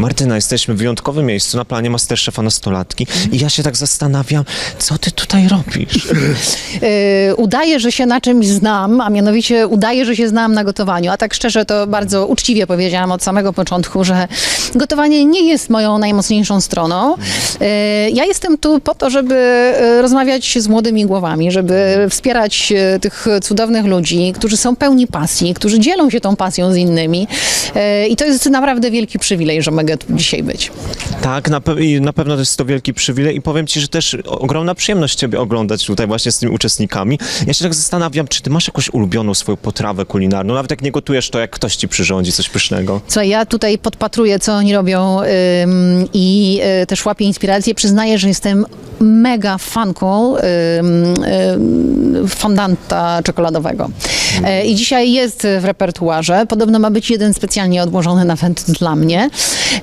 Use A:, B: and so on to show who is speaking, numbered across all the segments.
A: Martyna, jesteśmy w wyjątkowym miejscu na planie Masterchefa nastolatki i ja się tak zastanawiam, co ty tutaj robisz?
B: Yy, udaję, że się na czymś znam, a mianowicie udaję, że się znam na gotowaniu. A tak szczerze to bardzo uczciwie powiedziałam od samego początku, że gotowanie nie jest moją najmocniejszą stroną. Yy, ja jestem tu po to, żeby yy, rozmawiać z młodymi głowami, żeby wspierać tych cudownych ludzi, którzy są pełni pasji, którzy dzielą się tą pasją z innymi. I to jest naprawdę wielki przywilej, że mogę tu dzisiaj być.
A: Tak, na, pe- i na pewno to jest to wielki przywilej i powiem ci, że też ogromna przyjemność ciebie oglądać tutaj właśnie z tymi uczestnikami. Ja się tak zastanawiam, czy ty masz jakąś ulubioną swoją potrawę kulinarną, nawet jak nie gotujesz, to jak ktoś ci przyrządzi coś pysznego.
B: Co ja tutaj podpatruję, co oni robią ym, i y, też łapię inspirację. Przyznaję, że jestem mega ym, fondanta czekoladowego. E, I dzisiaj jest w repertuarze. Podobno ma być jeden specjalnie odłożony nawet dla mnie.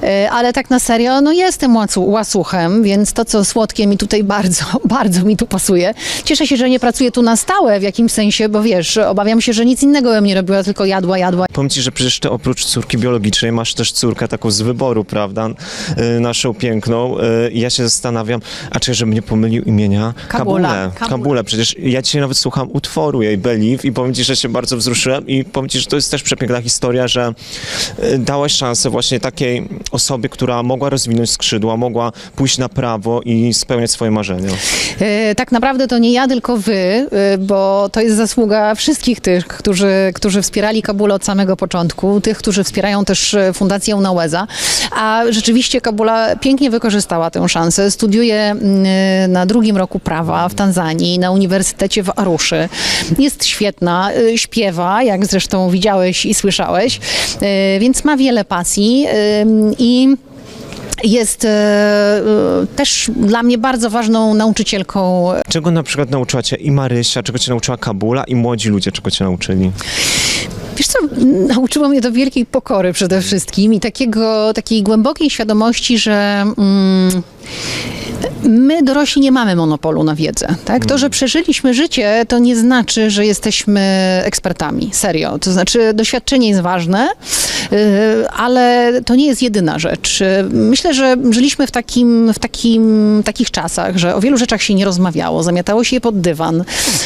B: E, Ale tak na serio, no jestem łasu, łasuchem, więc to, co słodkie mi tutaj bardzo, bardzo mi tu pasuje. Cieszę się, że nie pracuję tu na stałe w jakimś sensie, bo wiesz, obawiam się, że nic innego bym nie robiła, tylko jadła, jadła.
A: Powiem ci, że przecież ty oprócz córki biologicznej masz też córkę taką z wyboru, prawda? Y, naszą piękną. Y, ja się zastanawiam, a czy żebym nie pomylił imienia?
B: Kabula.
A: Kabule.
B: Kabula.
A: Kabule. Przecież ja dzisiaj nawet słucham utworu jej Believe i powiem ci, że się bardzo wzruszyłem i powiem ci, że to jest też przepiękna historia, że y, dałeś szansę właśnie takiej osobie, która mogła rozwinąć skrzydła, mogła pójść na prawo i spełniać swoje marzenia.
B: E, Tak naprawdę to nie ja, tylko wy, e, bo to jest zasługa wszystkich tych, którzy, którzy wspierali Kabulę od samego początku, tych, którzy wspierają też e, Fundację Unałeza. A rzeczywiście Kabula pięknie wykorzystała tę szansę. Studiuje mm, na drugim roku prawa w Tanzanii, na Uniwersytecie w Aruszy. Jest świetna, e, śpiewa, jak zresztą widziałeś i słyszałeś, e, więc ma wiele pasji e, i jest też dla mnie bardzo ważną nauczycielką
A: Czego na przykład nauczyła cię i Marysia, czego cię nauczyła Kabula i młodzi ludzie, czego cię nauczyli?
B: Wiesz co, nauczyło mnie to wielkiej pokory przede wszystkim i takiego, takiej głębokiej świadomości, że mm, my dorośli nie mamy monopolu na wiedzę. Tak? To, że przeżyliśmy życie, to nie znaczy, że jesteśmy ekspertami. Serio. To znaczy doświadczenie jest ważne, ale to nie jest jedyna rzecz. Myślę, że żyliśmy w, takim, w takim, takich czasach, że o wielu rzeczach się nie rozmawiało, zamiatało się je pod dywan.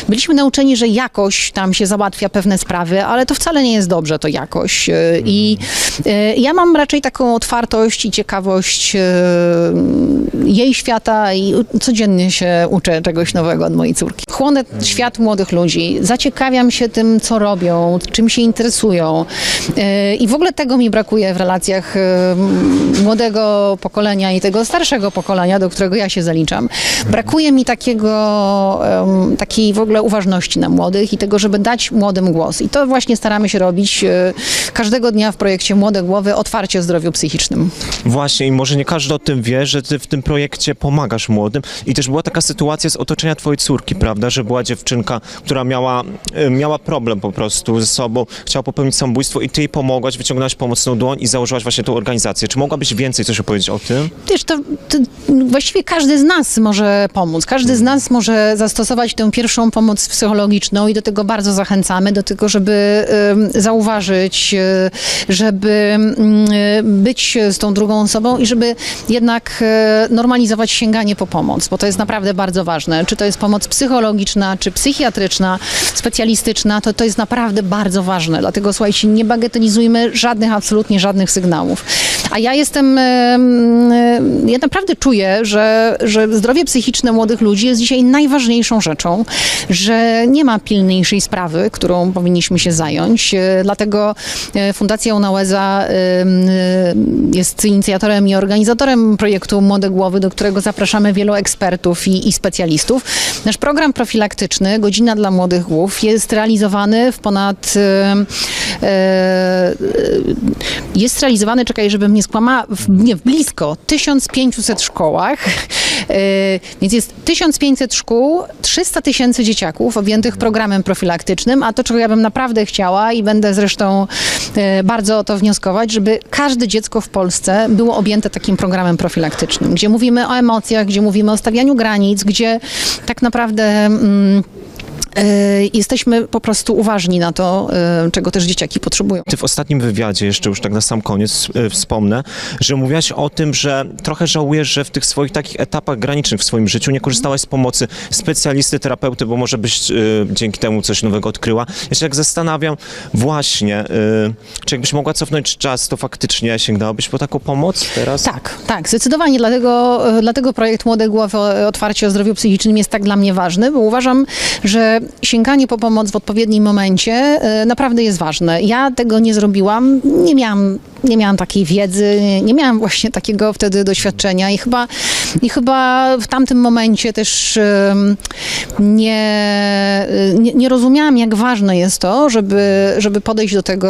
B: Byliśmy nauczeni, że jakoś tam się załatwia pewne sprawy, ale to wcale nie jest dobrze, to jakoś. Yy, I ja mam raczej taką otwartość i ciekawość jej świata i codziennie się uczę czegoś nowego od mojej córki. Chłonę świat młodych ludzi, zaciekawiam się tym, co robią, czym się interesują Yy, i w ogóle tego mi brakuje w relacjach yy, młodego pokolenia i tego starszego pokolenia, do którego ja się zaliczam. Brakuje mi takiego, takiej w ogóle uważności na młodych i tego, żeby dać młodym głos. I to właśnie staramy się robić yy, każdego dnia w projekcie Młode Głowy otwarcie o zdrowiu psychicznym.
A: Właśnie i może nie każdy o tym wie, że ty w tym projekcie pomagasz młodym i też była taka sytuacja z otoczenia twojej córki, prawda, że była dziewczynka, która miała, y, miała problem po prostu ze sobą, chciała popełnić samobójstwo i ty jej pomogłaś, wyciągnąłaś pomocną dłoń i założyłaś właśnie tą organizację. Czy mogłabyś więcej coś opowiedzieć o tym?
B: Wiesz, to, to właściwie każdy z nas może pomóc. Każdy z nas może zastosować tę pierwszą pomoc psychologiczną i do tego bardzo zachęcamy, do tego, żeby zauważyć, e, żeby mm, e, być z tą drugą osobą i żeby jednak normalizować sięganie po pomoc, bo to jest naprawdę bardzo ważne. Czy to jest pomoc psychologiczna, czy psychiatryczna, specjalistyczna, to to jest naprawdę bardzo ważne. Dlatego słuchajcie, nie bagatelizujmy żadnych, absolutnie żadnych sygnałów. A ja jestem, em, em, ja naprawdę czuję, że, że zdrowie psychiczne młodych ludzi jest dzisiaj najważniejszą rzeczą, że nie ma pilniejszej sprawy, którą powinniśmy się zająć. E, Dlatego e, Fundacja Unałeza e, jest inicjatorem i organizatorem projektu Młode Głowy, do którego zapraszamy wielu ekspertów i, i specjalistów. Nasz program profilaktyczny Godzina dla Młodych Głów jest realizowany w ponad jest realizowany, czekaj, żebym nie skłamała, w, nie, w blisko 1500 szkołach, e, więc jest 1500 szkół, 300 tysięcy dzieciaków objętych programem profilaktycznym, a to, czego ja bym naprawdę chciała i będę zresztą e, bardzo o to wnioskować, żeby każde dziecko w Polsce było objęte takim programem profilaktycznym, gdzie mówimy o emocjach, gdzie mówimy o stawianiu granic, gdzie tak naprawdę... Mm, jesteśmy po prostu uważni na to, e, czego też dzieciaki potrzebują.
A: Ty w ostatnim wywiadzie, jeszcze już tak na sam koniec e, wspomnę, że mówiłaś o tym, że trochę żałujesz, że w tych swoich takich etapach granicznych w swoim życiu nie korzystałaś z pomocy specjalisty, terapeuty, bo może byś dzięki temu coś nowego odkryła. Ja się tak zastanawiam właśnie, czy jakbyś mogła cofnąć czas, to faktycznie sięgnęłabyś po taką pomoc teraz?
B: Tak, tak, zdecydowanie. Dlatego, dlatego projekt Młode Głowy Otwarcie o Zdrowiu Psychicznym jest tak dla mnie ważny, bo uważam, że sięganie po pomoc w odpowiednim momencie e, naprawdę jest ważne. Ja tego nie zrobiłam, nie miałam, nie miałam takiej wiedzy, nie, miałam właśnie takiego wtedy doświadczenia i chyba, i chyba w tamtym momencie też nie, e, nie, nie rozumiałam, jak ważne jest to, żeby, żeby podejść do tego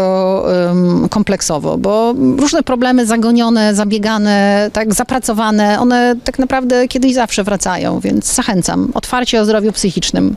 B: kompleksowo, bo różne problemy zagonione, zabiegane, tak zapracowane, one tak naprawdę kiedyś zawsze wracają, więc zachęcam. Otwarcie o zdrowiu psychicznym.